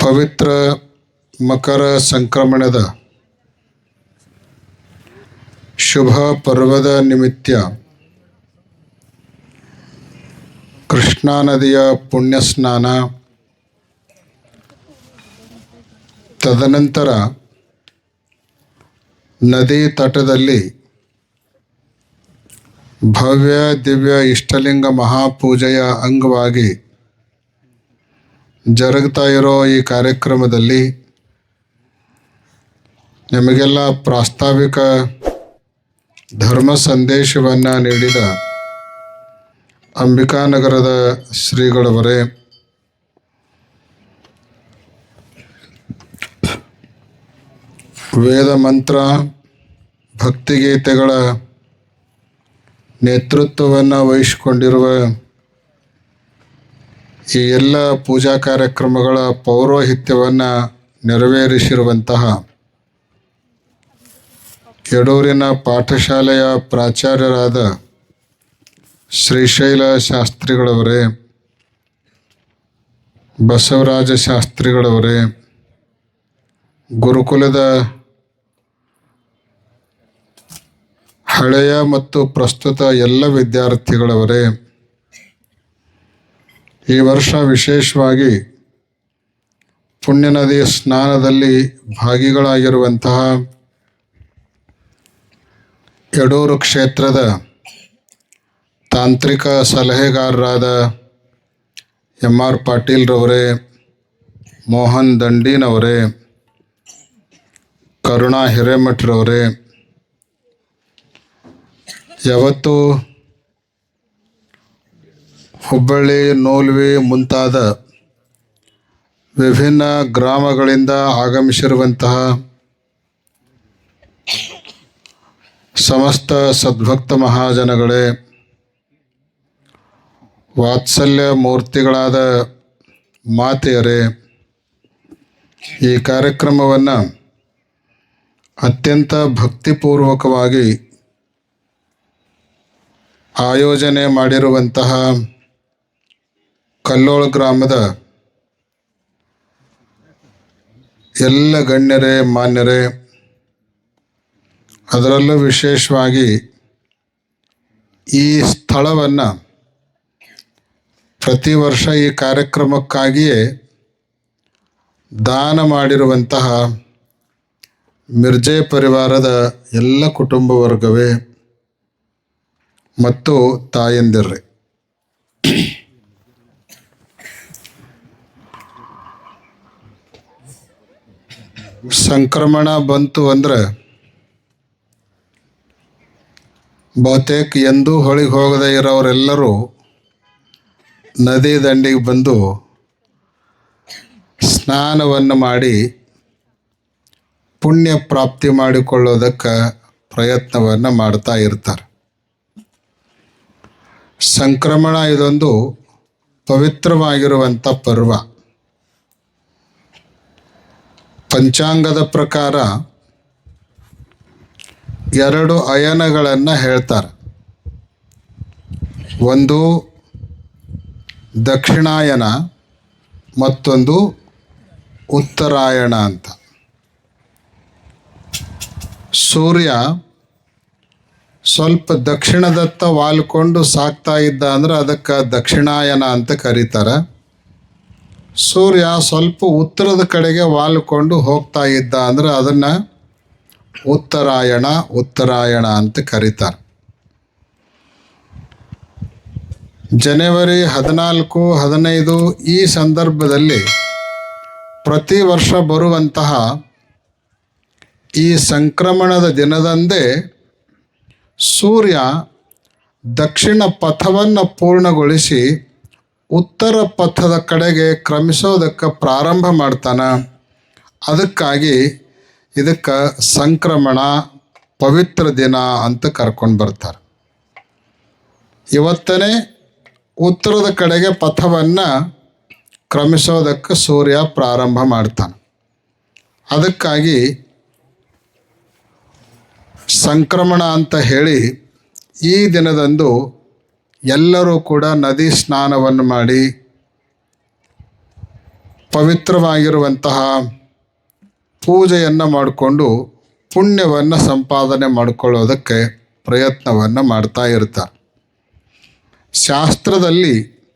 ಪವಿತ್ರ ಮಕರ ಸಂಕ್ರಮಣದ ಶುಭ ಪರ್ವದ ನಿಮಿತ್ತ ಕೃಷ್ಣಾ ನದಿಯ ಪುಣ್ಯ ಸ್ನಾನ ತದನಂತರ ನದಿ ತಟದಲ್ಲಿ ಭವ್ಯ ದಿವ್ಯ ಇಷ್ಟಲಿಂಗ ಮಹಾಪೂಜೆಯ ಅಂಗವಾಗಿ ಜರುಗ್ತಾ ಇರೋ ಈ ಕಾರ್ಯಕ್ರಮದಲ್ಲಿ ನಿಮಗೆಲ್ಲ ಪ್ರಾಸ್ತಾವಿಕ ಧರ್ಮ ಸಂದೇಶವನ್ನು ನೀಡಿದ ಅಂಬಿಕಾನಗರದ ಶ್ರೀಗಳವರೇ, ವೇದ ಮಂತ್ರ, ಭಕ್ತಿಗೀತೆಗಳ ನೇತೃತ್ವವನ್ನು ವಹಿಸಿಕೊಂಡಿರುವ ಈ ಎಲ್ಲ ಪೂಜಾ ಕಾರ್ಯಕ್ರಮಗಳ ಪೌರೋಹಿತ್ಯವನ್ನು ನೆರವೇರಿಸಿರುವಂತಹ ಯಡೂರಿನ ಪಾಠಶಾಲೆಯ ಪ್ರಾಚಾರ್ಯರಾದ ಶ್ರೀಶೈಲ ಶಾಸ್ತ್ರಿಗಳವರೇ, ಬಸವರಾಜ ಶಾಸ್ತ್ರಿಗಳವರೇ, ಗುರುಕುಲದ ಹಳೆಯ ಮತ್ತು ಪ್ರಸ್ತುತ ಎಲ್ಲ ವಿದ್ಯಾರ್ಥಿಗಳವರೇ ಈ ವರ್ಷ ವಿಶೇಷವಾಗಿ ಪುಣ್ಯ ನದಿಯ ಸ್ನಾನದಲ್ಲಿ ಭಾಗಿಗಳಾಗಿರುವಂತಹ ಯಡೂರು ಕ್ಷೇತ್ರದ ತಾಂತ್ರಿಕ ಸಲಹೆಗಾರರಾದ ಎಂ ಆರ್ ಪಾಟೀಲ್ರವರೇ ಮೋಹನ್ ದಂಡೀನವರೇ ಕರುಣಾ ಹಿರೇಮಠ್ರವರೇ ಯಾವತ್ತು ಹುಬ್ಬಳ್ಳಿ ನೋಲ್ವಿ ಮುಂತಾದ ವಿಭಿನ್ನ ಗ್ರಾಮಗಳಿಂದ ಆಗಮಿಸಿರುವಂತಹ ಸಮಸ್ತ ಸದ್ಭಕ್ತ ಮಹಾಜನಗಳೇ, ವಾತ್ಸಲ್ಯ ಮೂರ್ತಿಗಳಾದ ಮಾತೆಯರೇ, ಈ ಕಾರ್ಯಕ್ರಮವನ್ನು ಅತ್ಯಂತ ಭಕ್ತಿಪೂರ್ವಕವಾಗಿ ಆಯೋಜನೆ ಮಾಡಿರುವಂತಹ ಕಲ್ಲೋಳ ಗ್ರಾಮದ ಎಲ್ಲ ಗಣ್ಯರೇ, ಮಾನ್ಯರೇ, ಅದರಲ್ಲೂ ವಿಶೇಷವಾಗಿ ಈ ಸ್ಥಳವನ್ನು ಪ್ರತಿ ವರ್ಷ ಈ ಕಾರ್ಯಕ್ರಮಕ್ಕಾಗಿಯೇ ದಾನ ಮಾಡಿರುವಂತಹ ಮಿರ್ಜೆ ಪರಿವಾರದ ಎಲ್ಲ ಕುಟುಂಬ ವರ್ಗವೇ ಮತ್ತು ತಾಯಂದಿರ್ರಿ. ಸಂಕ್ರಮಣ ಬಂತು ಅಂದ್ರೆ ಬಹುತೇಕ ಎಂದೂ ಹೊಳಿಗೆ ಹೋಗದೆ ಇರೋರೆಲ್ಲರೂ ನದಿ ದಂಡಿಗೆ ಬಂದು ಸ್ನಾನವನ್ನು ಮಾಡಿ ಪುಣ್ಯ ಪ್ರಾಪ್ತಿ ಮಾಡಿಕೊಳ್ಳೋದಕ್ಕೆ ಪ್ರಯತ್ನವನ್ನು ಮಾಡ್ತಾ ಇರ್ತಾರೆ. ಸಂಕ್ರಮಣ ಇದೊಂದು ಪವಿತ್ರವಾಗಿರುವಂಥ ಪರ್ವ. ಪಂಚಾಂಗದ ಪ್ರಕಾರ ಎರಡು ಅಯನಗಳನ್ನು ಹೇಳ್ತಾರೆ. ಒಂದು ದಕ್ಷಿಣಾಯನ, ಮತ್ತೊಂದು ಉತ್ತರಾಯಣ ಅಂತ. ಸೂರ್ಯ ಸ್ವಲ್ಪ ದಕ್ಷಿಣದತ್ತ ವಾಲ್ಕೊಂಡು ಸಾಕ್ತಾ ಇದ್ದ ಅಂದ್ರೆ ಅದಕ್ಕೆ ದಕ್ಷಿಣಾಯನ ಅಂತ ಕರೀತಾರೆ. ಸೂರ್ಯ ಸ್ವಲ್ಪ ಉತ್ತರದ ಕಡೆಗೆ ವಾಲ್ಕೊಂಡು ಹೋಗ್ತಾ ಇದ್ದ ಅಂದರೆ ಅದನ್ನು ಉತ್ತರಾಯಣ ಉತ್ತರಾಯಣ ಅಂತ ಕರೀತಾರೆ. ಜನವರಿ ಹದಿನಾಲ್ಕು, ಹದಿನೈದು ಈ ಸಂದರ್ಭದಲ್ಲಿ ಪ್ರತಿ ವರ್ಷ ಬರುವಂತಹ ಈ ಸಂಕ್ರಮಣದ ದಿನದಂದೇ ಸೂರ್ಯ ದಕ್ಷಿಣ ಪಥವನ್ನು ಪೂರ್ಣಗೊಳಿಸಿ ಉತ್ತರ ಪಥದ ಕಡೆಗೆ ಕ್ರಮಿಸೋದಕ್ಕೆ ಪ್ರಾರಂಭ ಮಾಡ್ತಾನೆ. ಅದಕ್ಕಾಗಿ ಇದಕ್ಕೆ ಸಂಕ್ರಮಣ, ಪವಿತ್ರ ದಿನ ಅಂತ ಕರ್ಕೊಂಡು ಬರ್ತಾರೆ. ಇವತ್ತನೇ ಉತ್ತರದ ಕಡೆಗೆ ಪಥವನ್ನು ಕ್ರಮಿಸೋದಕ್ಕೆ ಸೂರ್ಯ ಪ್ರಾರಂಭ ಮಾಡ್ತಾನೆ. ಅದಕ್ಕಾಗಿ ಸಂಕ್ರಮಣ ಅಂತ ಹೇಳಿ ಈ ದಿನದಂದು ಎಲ್ಲರೂ ಕೂಡ ನದಿ ಸ್ನಾನವನ್ನು ಮಾಡಿ ಪವಿತ್ರವಾಗಿರುವಂತಹ ಪೂಜೆಯನ್ನು ಮಾಡಿಕೊಂಡು ಪುಣ್ಯವನ್ನು ಸಂಪಾದನೆ ಮಾಡಿಕೊಳ್ಳೋದಕ್ಕೆ ಪ್ರಯತ್ನವನ್ನು ಮಾಡ್ತಾ ಇರ್ತಾರೆ ಶಾಸ್ತ್ರದಲ್ಲಿ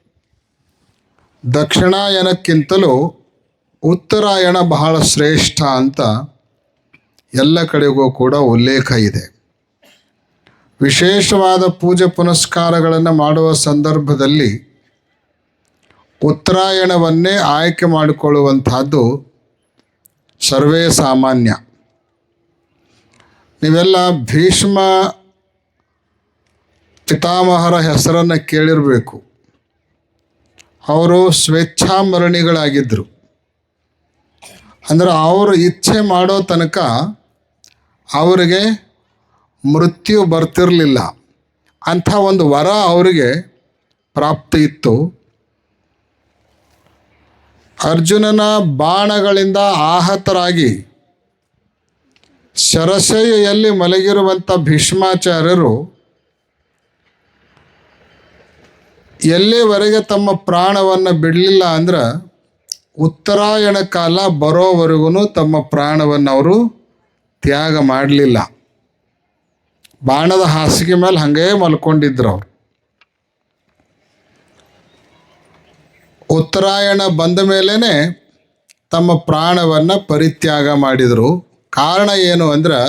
ದಕ್ಷಿಣಾಯನಕ್ಕಿಂತಲೂ ಉತ್ತರಾಯಣ ಬಹಳ ಶ್ರೇಷ್ಠ ಅಂತ ಎಲ್ಲ ಕಡೆಗೂ ಕೂಡ ಉಲ್ಲೇಖ ಇದೆ. ವಿಶೇಷವಾದ ಪೂಜೆ ಪುನಸ್ಕಾರಗಳನ್ನು ಮಾಡುವ ಸಂದರ್ಭದಲ್ಲಿ ಉತ್ತರಾಯಣವನ್ನೇ ಆಯ್ಕೆ ಮಾಡಿಕೊಳ್ಳುವಂತಹದ್ದು ಸರ್ವೇ ಸಾಮಾನ್ಯ. ನೀವೆಲ್ಲ ಭೀಷ್ಮ ಪಿತಾಮಹರ ಹೆಸರನ್ನು ಕೇಳಿರಬೇಕು. ಅವರು ಸ್ವೇಚ್ಛಾಮರಣಿಗಳಾಗಿದ್ದರು ಅಂದರೆ ಅವರು ಇಚ್ಛೆ ಮಾಡೋ ತನಕ ಅವರಿಗೆ ಮೃತ್ಯು ಬರ್ತಿರಲಿಲ್ಲ. ಅಂಥ ಒಂದು ವರ ಅವರಿಗೆ ಪ್ರಾಪ್ತಿ ಇತ್ತು. ಅರ್ಜುನನ ಬಾಣಗಳಿಂದ ಆಹತರಾಗಿ ಶರಸೆಯಲ್ಲಿ ಮಲಗಿರುವಂಥ ಭೀಷ್ಮಾಚಾರ್ಯರು ಎಲ್ಲಿವರೆಗೆ ತಮ್ಮ ಪ್ರಾಣವನ್ನು ಬಿಡಲಿಲ್ಲ ಅಂದ್ರೆ ಉತ್ತರಾಯಣ ಕಾಲ ಬರೋವರೆಗೂ ತಮ್ಮ ಪ್ರಾಣವನ್ನು ಅವರು ತ್ಯಾಗ ಮಾಡಲಿಲ್ಲ. ಬಾಣದ ಹಾಸಿಗೆ ಮೇಲೆ ಹಾಗೇ ಮಲ್ಕೊಂಡಿದ್ರು ಅವರು. ಉತ್ತರಾಯಣ ಬಂದ ಮೇಲೇ ತಮ್ಮ ಪ್ರಾಣವನ್ನು ಪರಿತ್ಯಾಗ ಮಾಡಿದರು. ಕಾರಣ ಏನು ಅಂದ್ರೆ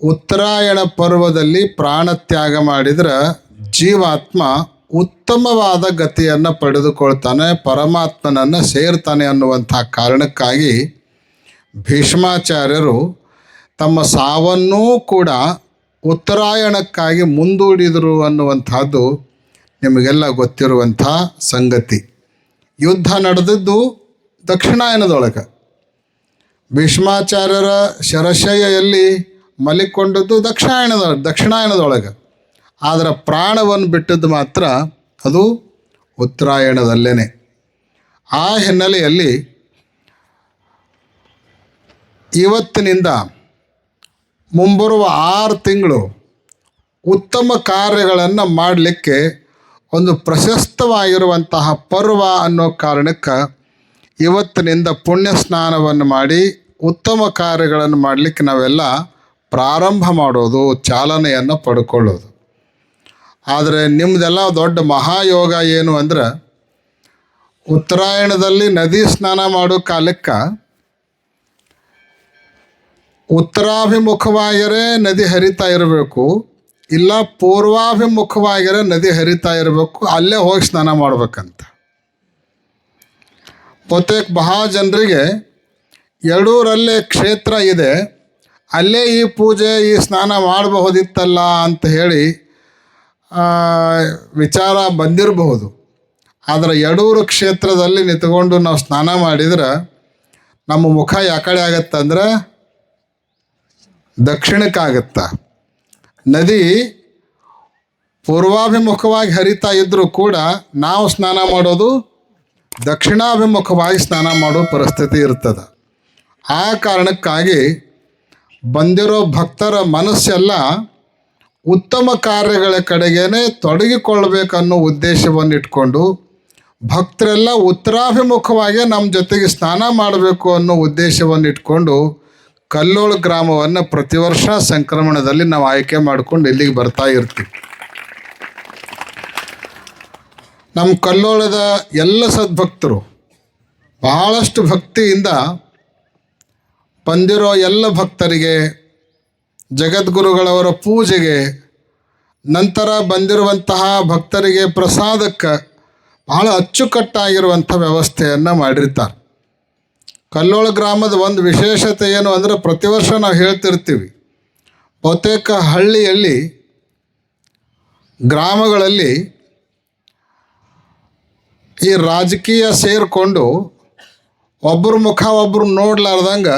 ಉತ್ತರಾಯಣ ಪರ್ವದಲ್ಲಿ ಪ್ರಾಣ ತ್ಯಾಗ ಮಾಡಿದ್ರೆ ಜೀವಾತ್ಮ ಉತ್ತಮವಾದ ಗತಿಯನ್ನು ಪಡೆದುಕೊಳ್ತಾನೆ, ಪರಮಾತ್ಮನನ್ನು ಸೇರ್ತಾನೆ ಅನ್ನುವಂಥ ಕಾರಣಕ್ಕಾಗಿ ಭೀಷ್ಮಾಚಾರ್ಯರು ತಮ್ಮ ಸಾವನ್ನೂ ಕೂಡ ಉತ್ತರಾಯಣಕ್ಕಾಗಿ ಮುಂದೂಡಿದರು ಅನ್ನುವಂಥದ್ದು ನಿಮಗೆಲ್ಲ ಗೊತ್ತಿರುವಂಥ ಸಂಗತಿ. ಯುದ್ಧ ನಡೆದದ್ದು ದಕ್ಷಿಣಾಯನದೊಳಗೆ. ಭೀಷ್ಮಾಚಾರ್ಯರ ಶರಶಯ್ಯಲ್ಲಿ ಮಲಿಕೊಂಡದ್ದು ದಕ್ಷಿಣಾಯನದ, ದಕ್ಷಿಣಾಯನದೊಳಗೆ. ಆದರೆ ಪ್ರಾಣವನ್ನು ಬಿಟ್ಟದ್ದು ಮಾತ್ರ ಅದು ಉತ್ತರಾಯಣದಲ್ಲೇ ಆ ಹಿನ್ನೆಲೆಯಲ್ಲಿ ಇವತ್ತಿನಿಂದ ಮುಂಬರುವ ಆರು ತಿಂಗಳು ಉತ್ತಮ ಕಾರ್ಯಗಳನ್ನು ಮಾಡಲಿಕ್ಕೆ ಒಂದು ಪ್ರಶಸ್ತವಾಗಿರುವಂತಹ ಪರ್ವ ಅನ್ನೋ ಕಾರಣಕ್ಕೆ ಇವತ್ತಿನಿಂದ ಪುಣ್ಯ ಸ್ನಾನವನ್ನು ಮಾಡಿ ಉತ್ತಮ ಕಾರ್ಯಗಳನ್ನು ಮಾಡಲಿಕ್ಕೆ ನಾವೆಲ್ಲ ಪ್ರಾರಂಭ ಮಾಡೋದು, ಚಾಲನೆಯನ್ನು ಪಡ್ಕೊಳ್ಳೋದು. ಆದರೆ ನಿಮ್ಮದೆಲ್ಲ ದೊಡ್ಡ ಮಹಾಯೋಗ ಏನು ಅಂದ್ರೆ ಉತ್ತರಾಯಣದಲ್ಲಿ ನದಿ ಸ್ನಾನ ಮಾಡೋ ಕಾಲಕ್ಕೆ ಉತ್ತರಾಭಿಮುಖವಾಗಿರೇ ನದಿ ಹರಿತಾ ಇರಬೇಕು, ಇಲ್ಲ ಪೂರ್ವಾಭಿಮುಖವಾಗಿರೇ ನದಿ ಹರಿತಾ ಇರಬೇಕು, ಅಲ್ಲೇ ಹೋಗಿ ಸ್ನಾನ ಮಾಡ್ಬೇಕಂತ. ಬಹುತೇಕ ಬಹಳ ಜನರಿಗೆ ಎರಡೂರಲ್ಲೇ ಕ್ಷೇತ್ರ ಇದೆ, ಅಲ್ಲೇ ಈ ಪೂಜೆ, ಈ ಸ್ನಾನ ಮಾಡಬಹುದಿತ್ತಲ್ಲ ಅಂತ ಹೇಳಿ ವಿಚಾರ ಬಂದಿರಬಹುದು. ಆದರೆ ಎಡೂರು ಕ್ಷೇತ್ರದಲ್ಲಿ ನಿಂತ್ಕೊಂಡು ನಾವು ಸ್ನಾನ ಮಾಡಿದ್ರೆ ನಮ್ಮ ಮುಖ ಯಾಕಡೆ ಆಗತ್ತಂದ್ರೆ ದಕ್ಷಿಣಕ್ಕಾಗತ್ತ? ನದಿ ಪೂರ್ವಾಭಿಮುಖವಾಗಿ ಹರಿತಾ ಇದ್ದರೂ ಕೂಡ ನಾವು ಸ್ನಾನ ಮಾಡೋದು ದಕ್ಷಿಣಾಭಿಮುಖವಾಗಿ ಸ್ನಾನ ಮಾಡೋ ಪರಿಸ್ಥಿತಿ ಇರ್ತದೆ. ಆ ಕಾರಣಕ್ಕಾಗಿ ಬಂದಿರೋ ಭಕ್ತರ ಮನಸ್ಸೆಲ್ಲ ಉತ್ತಮ ಕಾರ್ಯಗಳ ಕಡೆಗೇನೆ ತೊಡಗಿಕೊಳ್ಬೇಕನ್ನೋ ಉದ್ದೇಶವನ್ನು ಇಟ್ಕೊಂಡು ಭಕ್ತರೆಲ್ಲ ಉತ್ತರಾಭಿಮುಖವಾಗಿ ನಮ್ಮ ಜೊತೆಗೆ ಸ್ನಾನ ಮಾಡಬೇಕು ಅನ್ನೋ ಉದ್ದೇಶವನ್ನು ಇಟ್ಕೊಂಡು ಕಲ್ಲೋಳು ಗ್ರಾಮವನ್ನು ಪ್ರತಿ ವರ್ಷ ಸಂಕ್ರಮಣದಲ್ಲಿ ನಾವು ಆಯ್ಕೆ ಮಾಡ್ಕೊಂಡು ಇಲ್ಲಿಗೆ ಬರ್ತಾ ಇರ್ತೀವಿ. ನಮ್ಮ ಕಲ್ಲೋಳದ ಎಲ್ಲ ಸದ್ಭಕ್ತರು ಬಹಳಷ್ಟು ಭಕ್ತಿಯಿಂದ ಬಂದಿರೋ ಎಲ್ಲ ಭಕ್ತರಿಗೆ, ಜಗದ್ಗುರುಗಳವರ ಪೂಜೆಗೆ, ನಂತರ ಬಂದಿರುವಂತಹ ಭಕ್ತರಿಗೆ ಪ್ರಸಾದಕ್ಕೆ ಬಹಳ ಅಚ್ಚುಕಟ್ಟಾಗಿರುವಂಥ ವ್ಯವಸ್ಥೆಯನ್ನು ಮಾಡಿರ್ತಾರೆ. ಕಲ್ಲೋಳ ಗ್ರಾಮದ ಒಂದು ವಿಶೇಷತೆ ಏನು ಅಂದರೆ ಪ್ರತಿ ವರ್ಷ ನಾವು ಹೇಳ್ತಿರ್ತೀವಿ. ಬಹುತೇಕ ಹಳ್ಳಿಯಲ್ಲಿ, ಗ್ರಾಮಗಳಲ್ಲಿ ಈ ರಾಜಕೀಯ ಸೇರಿಕೊಂಡು ಒಬ್ಬರ ಮುಖ ಒಬ್ಬರು ನೋಡ್ಲಾರ್ದಂಗೆ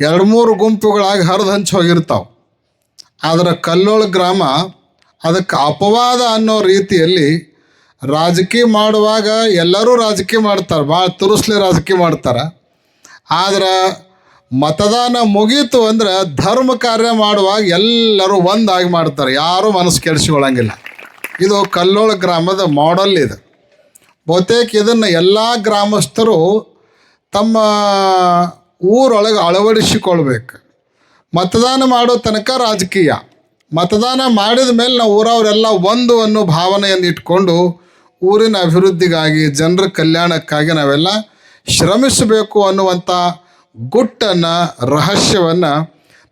ಎರಡು ಮೂರು ಗುಂಪುಗಳಾಗಿ ಹರಿದು ಹಂಚಿ ಹೋಗಿರ್ತಾವೆ. ಆದರೆ ಕಲ್ಲೋಳ ಗ್ರಾಮ ಅದಕ್ಕೆ ಅಪವಾದ ಅನ್ನೋ ರೀತಿಯಲ್ಲಿ ರಾಜಕೀಯ ಮಾಡುವಾಗ ಎಲ್ಲರೂ ರಾಜಕೀಯ ಮಾಡ್ತಾರೆ, ಭಾಳ ತುರುಸ್ಲೆ ರಾಜಕೀಯ ಮಾಡ್ತಾರೆ. ಆದ್ರೆ ಮತದಾನ ಮುಗೀತು ಅಂದ್ರೆ ಧರ್ಮ ಕಾರ್ಯ ಮಾಡುವಾಗ ಎಲ್ಲರೂ ಒಂದಾಗಿ ಮಾಡ್ತಾರೆ, ಯಾರೂ ಮನಸ್ಸು ಕೆಡಿಸಿಕೊಳ್ಳಂಗಿಲ್ಲ ಇದು ಕಲ್ಲೋಳ ಗ್ರಾಮದ ಮಾಡಲ್ ಇದು. ಬಹುತೇಕ ಇದನ್ನು ಎಲ್ಲ ಗ್ರಾಮಸ್ಥರು ತಮ್ಮ ಊರೊಳಗೆ ಅಳವಡಿಸಿಕೊಳ್ಬೇಕು. ಮತದಾನ ಮಾಡೋ ತನಕ ರಾಜಕೀಯ. ಮತದಾನ ಮಾಡಿದ ಮೇಲೆ ನಾವು ಊರವರೆಲ್ಲ ಒಂದು ಅನ್ನೋ ಭಾವನೆಯನ್ನು ಇಟ್ಕೊಂಡು ಊರಿನ ಅಭಿವೃದ್ಧಿಗಾಗಿ ಜನರ ಕಲ್ಯಾಣಕ್ಕಾಗಿ ನಾವೆಲ್ಲ ಶ್ರಮಿಸಬೇಕು ಅನ್ನುವಂಥ ಗುಟ್ಟನ್ನು, ರಹಸ್ಯವನ್ನು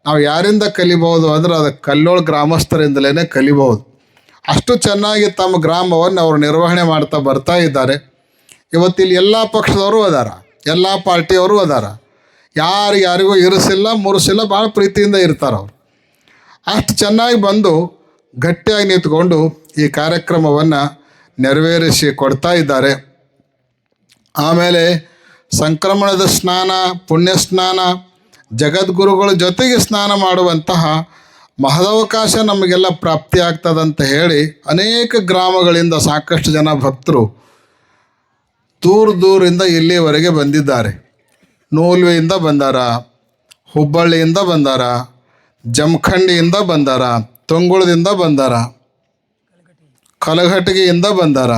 ನಾವು ಯಾರಿಂದ ಕಲಿಬಹುದು ಅಂದ್ರೆ ಅದು ಕಲ್ಲೋಳ ಗ್ರಾಮಸ್ಥರಿಂದಲೇ ಕಲಿಬಹುದು. ಅಷ್ಟು ಚೆನ್ನಾಗಿ ತಮ್ಮ ಗ್ರಾಮವನ್ನು ಅವರು ನಿರ್ವಹಣೆ ಮಾಡ್ತಾ ಬರ್ತಾ ಇದ್ದಾರೆ. ಇವತ್ತಿಲ್ಲಿ ಎಲ್ಲ ಪಕ್ಷದವರು ಅದಾರ, ಎಲ್ಲ ಪಾರ್ಟಿಯವರು ಅದಾರ. ಯಾರು ಯಾರಿಗೂ ಇರಿಸಿಲ್ಲ, ಮುರಿಸಿಲ್ಲ, ಭಾಳ ಪ್ರೀತಿಯಿಂದ ಇರ್ತಾರೆ ಅವರು. ಅಷ್ಟು ಚೆನ್ನಾಗಿ ಬಂದು ಗಟ್ಟಿಯಾಗಿ ನಿಂತ್ಕೊಂಡು ಈ ಕಾರ್ಯಕ್ರಮವನ್ನು ನೆರವೇರಿಸಿ ಕೊಡ್ತಾ ಇದ್ದಾರೆ. ಆಮೇಲೆ ಸಂಕ್ರಮಣದ ಸ್ನಾನ, ಪುಣ್ಯ ಸ್ನಾನ, ಜಗದ್ಗುರುಗಳ ಜೊತೆಗೆ ಸ್ನಾನ ಮಾಡುವಂತಹ ಮಹದವಕಾಶ ನಮಗೆಲ್ಲ ಪ್ರಾಪ್ತಿ ಆಗ್ತದಂತ ಹೇಳಿ ಅನೇಕ ಗ್ರಾಮಗಳಿಂದ ಸಾಕಷ್ಟು ಜನ ಭಕ್ತರು ದೂರ ದೂರಿಂದ ಇಲ್ಲಿವರೆಗೆ ಬಂದಿದ್ದಾರೆ. ನೂಲ್ವೆಯಿಂದ ಬಂದಾರ, ಹುಬ್ಬಳ್ಳಿಯಿಂದ ಬಂದಾರ, ಜಮಖಂಡಿಯಿಂದ ಬಂದಾರ, ತುಂಗುಳದಿಂದ ಬಂದಾರ. ಕಲಘಟಗಿಯಿಂದ ಬಂದಾರ.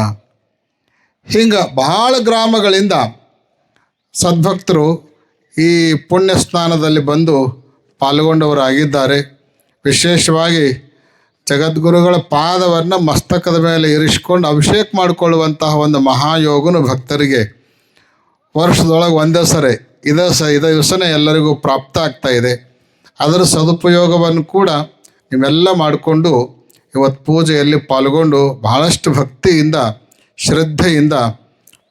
ಹಿಂಗೆ ಬಹಳ ಗ್ರಾಮಗಳಿಂದ ಸದ್ಭಕ್ತರು ಈ ಪುಣ್ಯ ಸ್ನಾನದಲ್ಲಿ ಬಂದು ಪಾಲ್ಗೊಂಡವರಾಗಿದ್ದಾರೆ. ವಿಶೇಷವಾಗಿ ಜಗದ್ಗುರುಗಳ ಪಾದವನ್ನು ಮಸ್ತಕದ ಮೇಲೆ ಇರಿಸ್ಕೊಂಡು ಅಭಿಷೇಕ ಮಾಡಿಕೊಳ್ಳುವಂತಹ ಒಂದು ಮಹಾಯೋಗನು ಭಕ್ತರಿಗೆ ವರ್ಷದೊಳಗೆ ಒಂದೇ ಸರಿ, ಇದೇ ಸ, ಇದೇ ದಿವಸನೇ ಎಲ್ಲರಿಗೂ ಪ್ರಾಪ್ತ ಆಗ್ತಾ ಇದೆ. ಅದರ ಸದುಪಯೋಗವನ್ನು ಕೂಡ ನೀವೆಲ್ಲ ಮಾಡಿಕೊಂಡು ಇವತ್ತು ಪೂಜೆಯಲ್ಲಿ ಪಾಲ್ಗೊಂಡು ಬಹಳಷ್ಟು ಭಕ್ತಿಯಿಂದ, ಶ್ರದ್ಧೆಯಿಂದ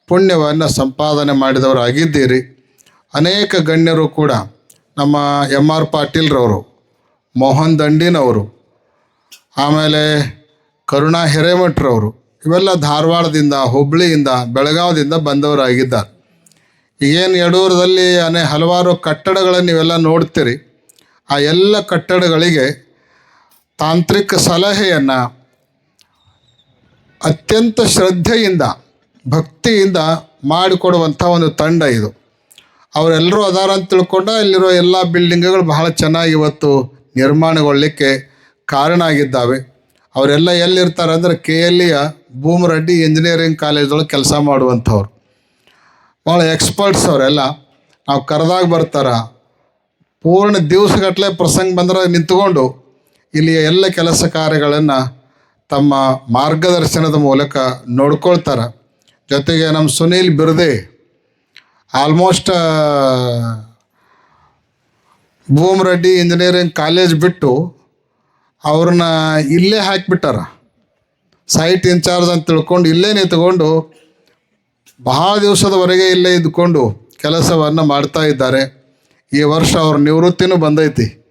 ಪುಣ್ಯವನ್ನು ಸಂಪಾದನೆ ಮಾಡಿದವರಾಗಿದ್ದೀರಿ. ಅನೇಕ ಗಣ್ಯರು ಕೂಡ ನಮ್ಮ ಎಂ ಆರ್ ಪಾಟೀಲ್ರವರು, ಮೋಹನ್ ದಂಡಿನವರು, ಆಮೇಲೆ ಕರುಣಾ ಹಿರೇಮಠರವರು, ಇವೆಲ್ಲ ಧಾರವಾಡದಿಂದ ಹುಬ್ಬಳ್ಳಿಯಿಂದ ಬೆಳಗಾವದಿಂದ ಬಂದವರಾಗಿದ್ದಾರೆ. ಏನು ಯಡೂರದಲ್ಲಿ ಅನೇ ಹಲವಾರು ಕಟ್ಟಡಗಳನ್ನು ನೀವೆಲ್ಲ ನೋಡ್ತೀರಿ. ಆ ಎಲ್ಲ ಕಟ್ಟಡಗಳಿಗೆ ತಾಂತ್ರಿಕ ಸಲಹೆಯನ್ನು ಅತ್ಯಂತ ಶ್ರದ್ಧೆಯಿಂದ, ಭಕ್ತಿಯಿಂದ ಮಾಡಿಕೊಡುವಂಥ ಒಂದು ತಂಡ ಇದು. ಅವರೆಲ್ಲರೂ ಅದಾರ ಅಂತ ತಿಳ್ಕೊಂಡು ಇಲ್ಲಿರೋ ಎಲ್ಲ ಬಿಲ್ಡಿಂಗ್ಗಳು ಬಹಳ ಚೆನ್ನಾಗಿ ಇವತ್ತು ನಿರ್ಮಾಣಗೊಳ್ಳಲಿಕ್ಕೆ ಕಾರಣ ಆಗಿದ್ದಾವೆ. ಅವರೆಲ್ಲ ಎಲ್ಲಿರ್ತಾರೆ ಅಂದರೆ K L E Bhoomareddy engineering ಕಾಲೇಜೊಳಗೆ ಕೆಲಸ ಮಾಡುವಂಥವ್ರು. ಭಾಳ ಎಕ್ಸ್ಪರ್ಟ್ಸ್ ಅವರೆಲ್ಲ. ನಾವು ಕರೆದಾಗ ಬರ್ತಾರ. ಪೂರ್ಣ ದಿವಸಗಟ್ಟಲೆ ಪ್ರಸಂಗ ಬಂದ್ರೆ ನಿಂತ್ಕೊಂಡು ಇಲ್ಲಿಯ ಎಲ್ಲ ಕೆಲಸ ಕಾರ್ಯಗಳನ್ನು ತಮ್ಮ ಮಾರ್ಗದರ್ಶನದ ಮೂಲಕ ನೋಡ್ಕೊಳ್ತಾರೆ. ಜೊತೆಗೆ ನಮ್ಮ Sunil Birde almost Bhoomareddy engineering college ಬಿಟ್ಟು ಅವ್ರನ್ನ ಇಲ್ಲೇ ಹಾಕಿಬಿಟ್ಟಾರ. ಸೈಟ್ ಇನ್ಚಾರ್ಜ್ ಅಂತ ತಿಳ್ಕೊಂಡು ಇಲ್ಲೇ ನಿಂತ್ಕೊಂಡು ಬಹಳ ದಿವಸದವರೆಗೆ ಇಲ್ಲೇ ಇದ್ಕೊಂಡು ಕೆಲಸವನ್ನು ಮಾಡ್ತಾ ಇದ್ದಾರೆ. ಈ ವರ್ಷ ಅವ್ರ ನಿವೃತ್ತಿನೂ ಬಂದೈತಿ.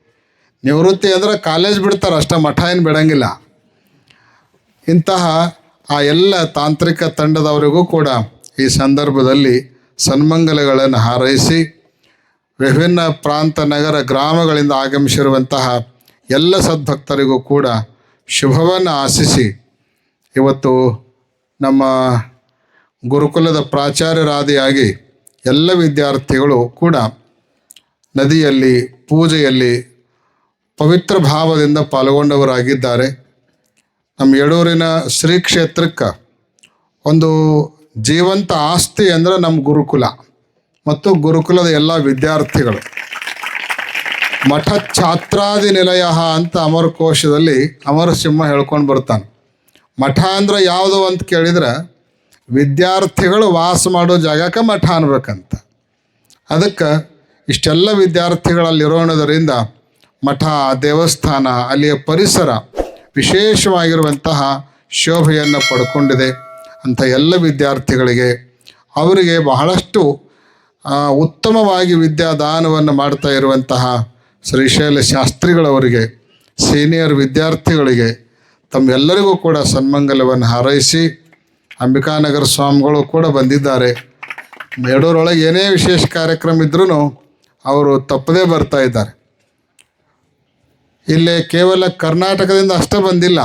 ನಿವೃತ್ತಿ ಅಂದ್ರೆ ಕಾಲೇಜ್ ಬಿಡ್ತಾರೆ ಅಷ್ಟೇ, ಮಠ ಏನು ಬಿಡಂಗಿಲ್ಲ. ಇಂತಹ ಆ ಎಲ್ಲ ತಾಂತ್ರಿಕ ತಂಡದವರಿಗೂ ಕೂಡ ಈ ಸಂದರ್ಭದಲ್ಲಿ ಸನ್ಮಂಗಲಗಳನ್ನು ಹಾರೈಸಿ, ವಿಭಿನ್ನ ಪ್ರಾಂತ, ನಗರ, ಗ್ರಾಮಗಳಿಂದ ಆಗಮಿಸಿರುವಂತಹ ಎಲ್ಲ ಸದ್ಭಕ್ತರಿಗೂ ಕೂಡ ಶುಭವನ್ನು ಆಶಿಸಿ, ಇವತ್ತು ನಮ್ಮ ಗುರುಕುಲದ ಪ್ರಾಚಾರ್ಯರಾದಿಯಾಗಿ ಎಲ್ಲ ವಿದ್ಯಾರ್ಥಿಗಳು ಕೂಡ ನದಿಯಲ್ಲಿ, ಪೂಜೆಯಲ್ಲಿ ಪವಿತ್ರ ಭಾವದಿಂದ ಪಾಲ್ಗೊಂಡವರಾಗಿದ್ದಾರೆ. ನಮ್ಮ ಯಡೂರಿನ ಶ್ರೀ ಕ್ಷೇತ್ರಕ್ಕೆ ಒಂದು ಜೀವಂತ ಆಸ್ತಿ ಅಂದರೆ ನಮ್ಮ ಗುರುಕುಲ ಮತ್ತು ಗುರುಕುಲದ ಎಲ್ಲ ವಿದ್ಯಾರ್ಥಿಗಳು. ಮಠ ಛಾತ್ರಾದಿ ನಿಲಯ ಅಂತ ಅಮರಕೋಶದಲ್ಲಿ ಅಮರಸಿಂಹ ಹೇಳ್ಕೊಂಡು ಬರ್ತಾನೆ. ಮಠ ಅಂದ್ರೆ ಯಾವುದು ಅಂತ ಕೇಳಿದ್ರೆ ವಿದ್ಯಾರ್ಥಿಗಳು ವಾಸ ಮಾಡೋ ಜಾಗಕ್ಕೆ ಮಠ ಅನ್ಬೇಕಂತ. ಅದಕ್ಕೆ ಇಷ್ಟೆಲ್ಲ ವಿದ್ಯಾರ್ಥಿಗಳಲ್ಲಿರೋಣದರಿಂದ ಮಠ, ದೇವಸ್ಥಾನ, ಅಲ್ಲಿಯ ಪರಿಸರ ವಿಶೇಷವಾಗಿರುವಂತಹ ಶೋಭೆಯನ್ನು ಪಡ್ಕೊಂಡಿದೆ ಅಂಥ ಎಲ್ಲ ವಿದ್ಯಾರ್ಥಿಗಳಿಗೆ. ಅವರಿಗೆ ಬಹಳಷ್ಟು ಉತ್ತಮವಾಗಿ ವಿದ್ಯಾದಾನವನ್ನು ಮಾಡ್ತಾ ಇರುವಂತಹ ಶ್ರೀಶೈಲ ಶಾಸ್ತ್ರಿಗಳವರಿಗೆ, ಸೀನಿಯರ್ ವಿದ್ಯಾರ್ಥಿಗಳಿಗೆ ತಮ್ಮೆಲ್ಲರಿಗೂ ಕೂಡ ಸನ್ಮಂಗಲವನ್ನು ಹಾರೈಸಿ, ಅಂಬಿಕಾನಗರ ಸ್ವಾಮಿಗಳು ಕೂಡ ಬಂದಿದ್ದಾರೆ. ಮೇಡೂರೊಳಗೆ ಏನೇ ವಿಶೇಷ ಕಾರ್ಯಕ್ರಮ ಇದ್ರೂ ಅವರು ತಪ್ಪದೇ ಬರ್ತಾ ಇದ್ದಾರೆ. ಇಲ್ಲಿ ಕೇವಲ ಕರ್ನಾಟಕದಿಂದ ಅಷ್ಟೇ ಬಂದಿಲ್ಲ,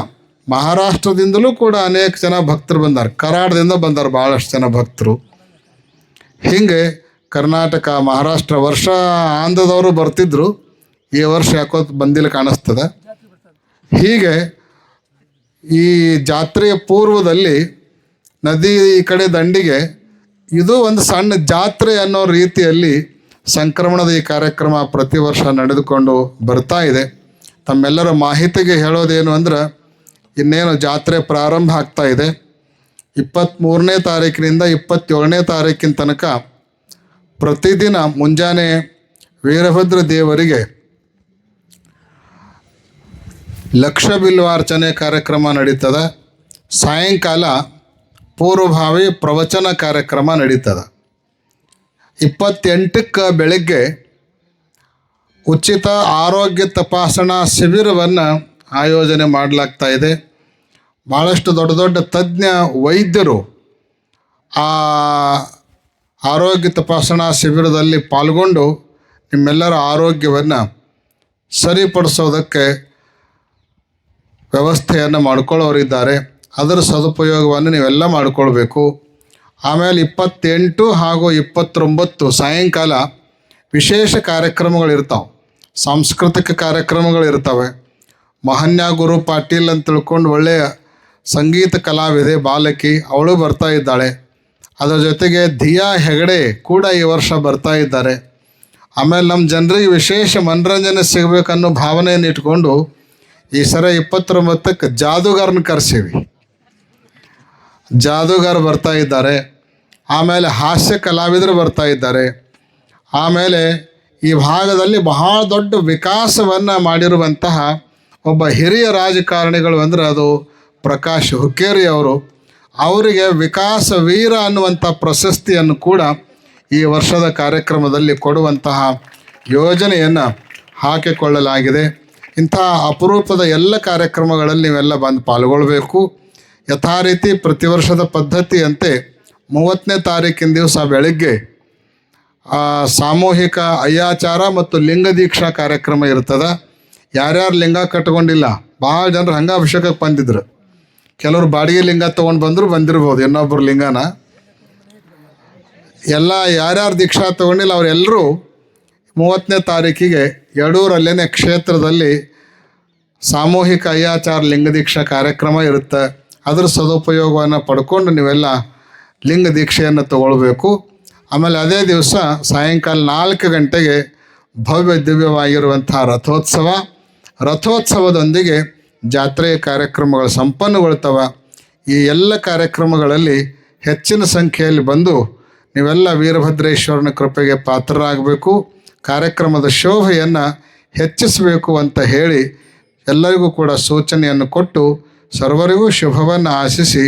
ಮಹಾರಾಷ್ಟ್ರದಿಂದಲೂ ಕೂಡ ಅನೇಕ ಜನ ಭಕ್ತರು ಬಂದಾರೆ ಕರಾಡದಿಂದ ಬಂದರು ಭಾಳಷ್ಟು ಜನ ಭಕ್ತರು. ಹೀಗೆ ಕರ್ನಾಟಕ, ಮಹಾರಾಷ್ಟ್ರ ವರ್ಷ ಆಂಧ್ರದವರು ಬರ್ತಿದ್ರು, ಈ ವರ್ಷ ಯಾಕೋ ಬಂದಿಲ್ಲ ಕಾಣಿಸ್ತದೆ. ಹೀಗೆ ಈ ಜಾತ್ರೆಯ ಪೂರ್ವದಲ್ಲಿ ನದಿ ಈ ಕಡೆ ದಂಡಿಗೆ, ಇದು ಒಂದು ಸಣ್ಣ ಜಾತ್ರೆ ಅನ್ನೋ ರೀತಿಯಲ್ಲಿ ಸಂಕ್ರಮಣದ ಈ ಕಾರ್ಯಕ್ರಮ ಪ್ರತಿ ವರ್ಷ ನಡೆದುಕೊಂಡು ಬರ್ತಾ ಇದೆ. ತಮ್ಮೆಲ್ಲರ ಮಾಹಿತಿಗೆ ಹೇಳೋದೇನು ಅಂದ್ರೆ, ಇನ್ನೇನು ಜಾತ್ರೆ ಪ್ರಾರಂಭ ಆಗ್ತಾ ಇದೆ. ಇಪ್ಪತ್ತ್ಮೂರನೇ ತಾರೀಕಿನಿಂದ ಇಪ್ಪತ್ತೇಳನೇ ತಾರೀಕಿನ ತನಕ ಪ್ರತಿದಿನ ಮುಂಜಾನೆ ವೀರಭದ್ರ ದೇವರಿಗೆ ಲಕ್ಷ ಬಿಲ್ವಾರ್ಚನೆ ಕಾರ್ಯಕ್ರಮ ನಡೀತದೆ. ಸಾಯಂಕಾಲ ಪೂರ್ವಭಾವಿ ಪ್ರವಚನ ಕಾರ್ಯಕ್ರಮ ನಡೀತದೆ. ಇಪ್ಪತ್ತೆಂಟಕ್ಕೆ ಬೆಳಗ್ಗೆ ಉಚಿತ ಆರೋಗ್ಯ ತಪಾಸಣಾ ಶಿಬಿರವನ್ನು ಆಯೋಜನೆ ಮಾಡಲಾಗ್ತಾ ಇದೆ. ಭಾಳಷ್ಟು ದೊಡ್ಡ ದೊಡ್ಡ ತಜ್ಞ ವೈದ್ಯರು ಆ ಆರೋಗ್ಯ ತಪಾಸಣಾ ಶಿಬಿರದಲ್ಲಿ ಪಾಲ್ಗೊಂಡು ನಿಮ್ಮೆಲ್ಲರ ಆರೋಗ್ಯವನ್ನು ಸರಿಪಡಿಸೋದಕ್ಕೆ ವ್ಯವಸ್ಥೆಯನ್ನು ಮಾಡ್ಕೊಳ್ಳೋರಿದ್ದಾರೆ. ಅದರ ಸದುಪಯೋಗವನ್ನು ನೀವೆಲ್ಲ ಮಾಡಿಕೊಳ್ಬೇಕು. ಆಮೇಲೆ ಇಪ್ಪತ್ತೆಂಟು ಹಾಗೂ ಇಪ್ಪತ್ತೊಂಬತ್ತು ಸಾಯಂಕಾಲ ವಿಶೇಷ ಕಾರ್ಯಕ್ರಮಗಳಿರ್ತಾವೆ. ಸಾಂಸ್ಕೃತಿಕ ಕಾರ್ಯಕ್ರಮಗಳು ಇರ್ತವೆ. ಮಹನ್ಯ ಗುರು ಪಾಟೀಲ್ ಅಂತ ತಿಳ್ಕೊಂಡು ಒಳ್ಳೆಯ ಸಂಗೀತ ಕಲಾವಿದೆ, ಬಾಲಕಿ, ಅವಳು ಬರ್ತಾ ಇದ್ದಾಳೆ. ಅದರ ಜೊತೆಗೆ ಧಿಯಾ ಹೆಗಡೆ ಕೂಡ ಈ ವರ್ಷ ಬರ್ತಾ ಇದ್ದಾರೆ. ಆಮೇಲೆ ನಮ್ಮ ಜನರಿಗೆ ವಿಶೇಷ ಮನರಂಜನೆ ಸಿಗಬೇಕನ್ನೋ ಭಾವನೆಯನ್ನು ಇಟ್ಕೊಂಡು ಈ ಸರ ಇಪ್ಪತ್ತೊಂಬತ್ತಕ್ಕೆ ಜಾದೂಗಾರನ ಕರೆಸೀವಿ. ಜಾದೂಗಾರ ಬರ್ತಾ ಇದ್ದಾರೆ. ಆಮೇಲೆ ಹಾಸ್ಯ ಕಲಾವಿದರು ಬರ್ತಾ ಇದ್ದಾರೆ. ಆಮೇಲೆ ಈ ಭಾಗದಲ್ಲಿ ಬಹಳ ದೊಡ್ಡ ವಿಕಾಸವನ್ನು ಮಾಡಿರುವಂತಹ ಒಬ್ಬ ಹಿರಿಯ ರಾಜಕಾರಣಿಗಳು ಅಂದರೆ ಅದು ಪ್ರಕಾಶ್ ಹುಕ್ಕೇರಿ ಅವರು. ಅವರಿಗೆ ವಿಕಾಸ ವೀರ ಅನ್ನುವಂಥ ಪ್ರಶಸ್ತಿಯನ್ನು ಕೂಡ ಈ ವರ್ಷದ ಕಾರ್ಯಕ್ರಮದಲ್ಲಿ ಕೊಡುವಂತಹ ಯೋಜನೆಯನ್ನು ಹಾಕಿಕೊಳ್ಳಲಾಗಿದೆ. ಇಂಥ ಅಪರೂಪದ ಎಲ್ಲ ಕಾರ್ಯಕ್ರಮಗಳಲ್ಲಿ ನೀವೆಲ್ಲ ಬಂದು ಪಾಲ್ಗೊಳ್ಬೇಕು. ಯಥಾರೀತಿ ಪ್ರತಿ ವರ್ಷದ ಪದ್ಧತಿಯಂತೆ ಮೂವತ್ತನೇ ತಾರೀಕಿನ ದಿವಸ ಬೆಳಗ್ಗೆ ಸಾಮೂಹಿಕ ಅಯ್ಯಾಚಾರ ಮತ್ತು ಲಿಂಗ ದೀಕ್ಷಾ ಕಾರ್ಯಕ್ರಮ ಇರ್ತದೆ. ಯಾರ್ಯಾರು ಲಿಂಗ ಕಟ್ಕೊಂಡಿಲ್ಲ, ಭಾಳ ಜನರು ಹಂಗೆ ಅಭಿಷೇಕಕ್ಕೆ ಬಂದಿದ್ರು. ಕೆಲವರು ಬಾಡಿಗೆ ಲಿಂಗ ತೊಗೊಂಡು ಬಂದರು, ಬಂದಿರ್ಬೋದು ಇನ್ನೊಬ್ಬರು ಲಿಂಗನ. ಎಲ್ಲ ಯಾರ್ಯಾರು ದೀಕ್ಷಾ ತೊಗೊಂಡಿಲ್ಲ ಅವರೆಲ್ಲರೂ ಮೂವತ್ತನೇ ತಾರೀಕಿಗೆ ಯಡೂರಲ್ಲೇನೆ ಕ್ಷೇತ್ರದಲ್ಲಿ ಸಾಮೂಹಿಕ ಅಯ್ಯಾಚಾರ ಲಿಂಗ ದೀಕ್ಷಾ ಕಾರ್ಯಕ್ರಮ ಇರುತ್ತೆ. ಅದರ ಸದುಪಯೋಗವನ್ನು ಪಡ್ಕೊಂಡು ನೀವೆಲ್ಲ ಲಿಂಗ ದೀಕ್ಷೆಯನ್ನು ತಗೊಳ್ಬೇಕು. ಆಮೇಲೆ ಅದೇ ದಿವಸ ಸಾಯಂಕಾಲ ನಾಲ್ಕು ಗಂಟೆಗೆ ಭವ್ಯ ದಿವ್ಯವಾಗಿರುವಂಥ ರಥೋತ್ಸವ. ರಥೋತ್ಸವದೊಂದಿಗೆ ಜಾತ್ರೆಯ ಕಾರ್ಯಕ್ರಮಗಳು ಸಂಪನ್ನಗೊಳ್ತವೆ. ಈ ಎಲ್ಲ ಕಾರ್ಯಕ್ರಮಗಳಲ್ಲಿ ಹೆಚ್ಚಿನ ಸಂಖ್ಯೆಯಲ್ಲಿ ಬಂದು ನೀವೆಲ್ಲ ವೀರಭದ್ರೇಶ್ವರನ ಕೃಪೆಗೆ ಪಾತ್ರರಾಗಬೇಕು. ಕಾರ್ಯಕ್ರಮದ ಶೋಭೆಯನ್ನು ಹೆಚ್ಚಿಸಬೇಕು ಅಂತ ಹೇಳಿ ಎಲ್ಲರಿಗೂ ಕೂಡ ಸೂಚನೆಯನ್ನು ಕೊಟ್ಟು ಸರ್ವರಿಗೂ ಶುಭವನ್ನು ಆಶಿಸಿ